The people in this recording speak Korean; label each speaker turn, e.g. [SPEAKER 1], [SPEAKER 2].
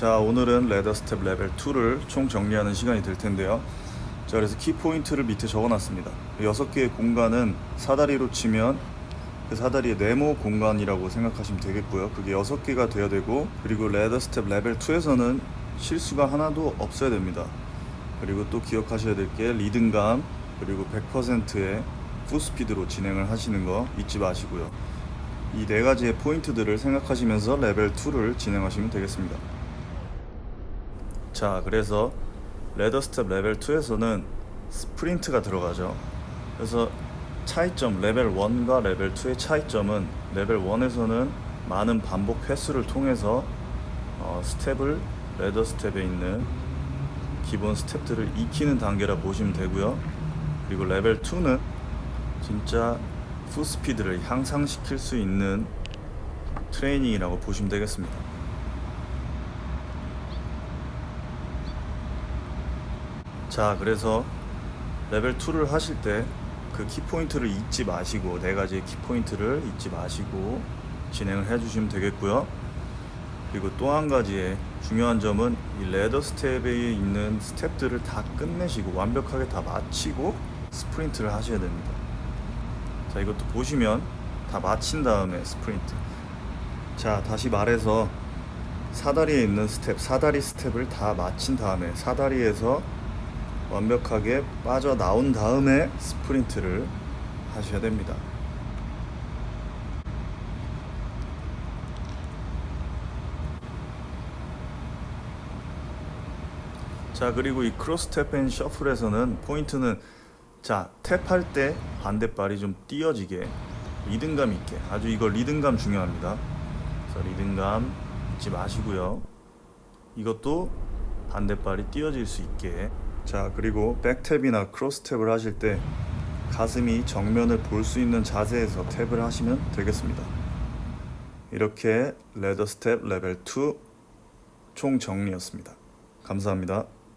[SPEAKER 1] 자 오늘은 레더 스텝 레벨 2를 총 정리하는 시간이 될 텐데요. 자 그래서 키 포인트를 밑에 적어놨습니다. 여섯 개의 공간은 사다리로 치면 그 사다리의 네모 공간이라고 생각하시면 되겠고요. 그게 여섯 개가 되어야 되고 그리고 레더 스텝 레벨 2에서는 실수가 하나도 없어야 됩니다. 그리고 또 기억하셔야 될 게 리듬감 그리고 100%의 풀스피드로 진행을 하시는 거 잊지 마시고요. 이 네 가지의 포인트들을 생각하시면서 레벨 2를 진행하시면 되겠습니다. 자, 그래서 레더 스텝 레벨 2에서는 스프린트가 들어가죠. 그래서 차이점 레벨 1과 레벨 2의 차이점은 레벨 1에서는 많은 반복 횟수를 통해서 어, 스텝을 레더 스텝에 있는 기본 스텝들을 익히는 단계라 보시면 되고요. 그리고 레벨 2는 진짜 풀스피드를 향상시킬 수 있는 트레이닝이라고 보시면 되겠습니다. 자, 그래서 레벨 2를 하실 때 그 키포인트를 잊지 마시고 네 가지의 키포인트를 잊지 마시고 진행을 해 주시면 되겠고요. 그리고 또 한 가지의 중요한 점은 이 레더 스텝에 있는 스텝들을 다 끝내시고 완벽하게 다 마치고 스프린트를 하셔야 됩니다. 자, 이것도 보시면 다 마친 다음에 스프린트. 자, 다시 말해서 사다리에 있는 스텝, 사다리 스텝을 다 마친 다음에 사다리에서 완벽하게 빠져나온 다음에 스프린트를 하셔야 됩니다. 자 그리고 이 크로스 탭앤 셔플에서는 포인트는 자 탭할 때 반대발이 좀 띄어지게 리듬감 있게 아주 이거 리듬감 중요합니다. 그래서 리듬감 잊지 마시고요. 이것도 반대발이 띄어질 수 있게 자 그리고 백탭이나 크로스 탭을 하실 때 가슴이 정면을 볼 수 있는 자세에서 탭을 하시면 되겠습니다. 이렇게 레더 스텝 레벨 2 총 정리였습니다. 감사합니다.